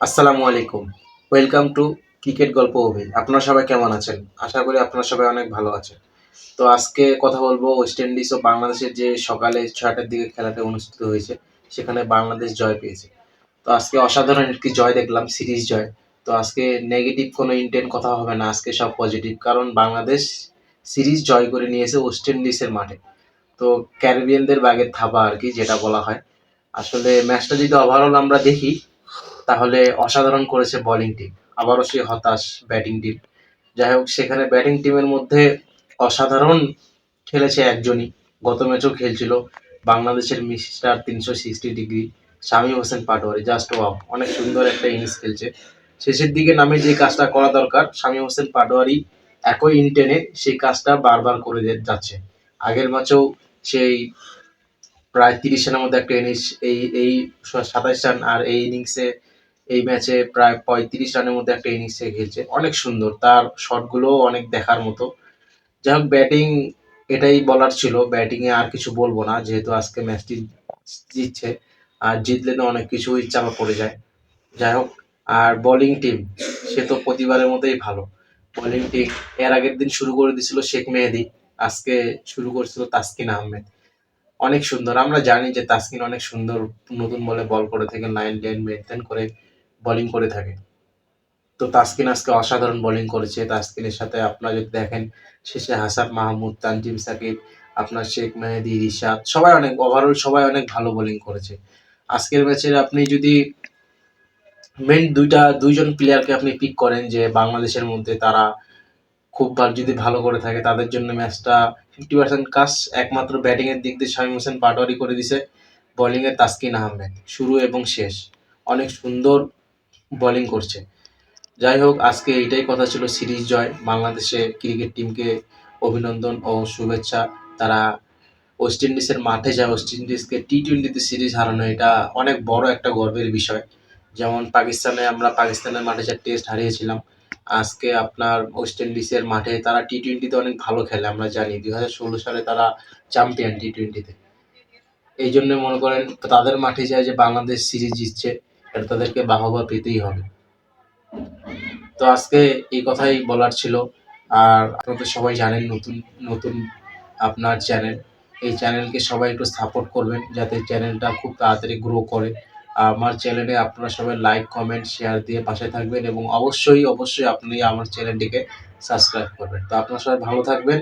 আসসালামু আলাইকুম। Welcome to cricket গল্প অভি আপনারা সবাই কেমন আছেন? আশা করি আপনারা সবাই অনেক ভালো আছেন। তো আজকে কথা বলব ওয়েস্ট ইন্ডিজ ও বাংলাদেশের যে সকালে ছয়টার দিকে খেলাটা অনুষ্ঠিত হয়েছে, সেখানে বাংলাদেশ জয় পেয়েছে। তো আজকে অসাধারণ একটি জয় দেখলাম, সিরিজ জয়। তো আজকে নেগেটিভ কোনো ইন্টেন্ট কথা হবে না, আজকে সব পজিটিভ কারণ বাংলাদেশ সিরিজ জয় করে নিয়েছে ওয়েস্ট ইন্ডিজের মাঠে। তো ক্যারিবিয়ানদের ব্যাগের থাবা আর কি, যেটা বলা হয়। আসলে ম্যাচটা যদি ওভারঅল আমরা দেখি তাহলে অসাধারণ করেছে বোলিং টিম আবারও সে হতাশ ব্যাটিং টিম যাই হোক, সেখানে ব্যাটিং টিমের মধ্যে অসাধারণ খেলেছে একজনই। গত ম্যাচও খেলছিল বাংলাদেশের মিস্টার তিনশো sixty degree Shamim Hossain Patwari. Just wow অনেক সুন্দর একটা ইনিংস খেলছে। শেষের দিকে নামে যে কাজটা করা দরকার, শামীম হোসেন পাটোয়ারি একই ইনটেনে সেই কাজটা বারবার করে যাচ্ছে। আগের ম্যাচেও সেই প্রায় তিরিশ রানের মধ্যে একটা ইনিংস এই এই সাতাইশ রান আর এই ইনিংসে এই ম্যাচে প্রায় পঁয়ত্রিশ রানের মধ্যে একটা ইনিংস ইনিংসে খেলছে। অনেক সুন্দর। তার শটগুলোও অনেক দেখার মতো। যাই হোক ব্যাটিং এটাই বলার ছিল। ব্যাটিংয়ে আর কিছু বলব না, যেহেতু আজকে ম্যাচটি জিতছে। আর জিতলে তো অনেক কিছুই চাপা পড়ে যায়। যাই হোক, আর বোলিং টিম সে তো প্রতিবারের মতোই ভালো। বোলিং টিম এর আগের দিন শুরু করে দিয়েছিল শেখ মেহেদি। আজকে শুরু করেছিল তাসকিন আহমেদ। অনেক সুন্দর। আমরা জানি যে তাসকিন অনেক সুন্দর নতুন বলে বল করে থাকে লাইন লেন মেনটেন করে। বোলিং করে থাকে। তো তাসকিন আজকে অসাধারণ বোলিং করেছে। তাসকিনের সাথে আপনারা যদি দেখেন, শেষে হাসান মাহমুদ, তানজিম সাকিব, আপনার শেখ মেহেদি, রিশাদ, সবাই অনেক ওভারঅল সবাই অনেক ভালো বোলিং করেছে। আজকের ম্যাচের আপনি যদি মেন দুইটা, দুইজন প্লেয়ারকে আপনি পিক করেন যে বাংলাদেশের মধ্যে তারা খুব যদি ভালো করে থাকে, তাদের জন্য ম্যাচটা ফিফটি পার্সেন্ট কাজ। একমাত্র ব্যাটিংয়ের দিক দিয়ে শামীম হোসেন পাটোয়ারি করে দিছে। বোলিংয়ে তাসকিন আহমেদ। শুরু এবং শেষ। অনেক সুন্দর বোলিং করছে। যাই হোক, আজকে এইটাই কথা ছিল সিরিজ জয়। বাংলাদেশে ক্রিকেট টিমকে অভিনন্দন ও শুভেচ্ছা। তারা ওয়েস্ট ইন্ডিজের মাঠে যায়। ওয়েস্ট ইন্ডিজকে টি টোয়েন্টিতে সিরিজ হারানো, এটা অনেক বড় একটা গর্বের বিষয়। যেমন পাকিস্তানে আমরা পাকিস্তানের মাঠে যা টেস্ট হারিয়েছিলাম, আজকে আপনার ওয়েস্ট ইন্ডিজের মাঠে তারা টি টোয়েন্টিতে অনেক ভালো খেলে, আমরা জানি। দুই হাজার ষোলো সালে তারা চ্যাম্পিয়ন টি টোয়েন্টিতে এই জন্য মনে করেন, তাদের মাঠে যায় যে বাংলাদেশ সিরিজ জিতছে। তাদেরকে বাহবা পেতেই হবে। তো আজকে এই কথাই বলার ছিল। আর আপনারা সবাই জানেন নতুন নতুন আপনার চ্যানেল। এই চ্যানেলকে সবাই একটু সাপোর্ট করবেন যাতে চ্যানেলটা খুব তাড়াতাড়ি গ্রো করে। আমার চ্যানেলে আপনারা সবাই লাইক কমেন্ট শেয়ার দিয়ে পাশে থাকবেন এবং অবশ্যই অবশ্যই আপনি আমার চ্যানেলটিকে সাবস্ক্রাইব করবেন। তো আপনারা সবাই ভালো থাকবেন।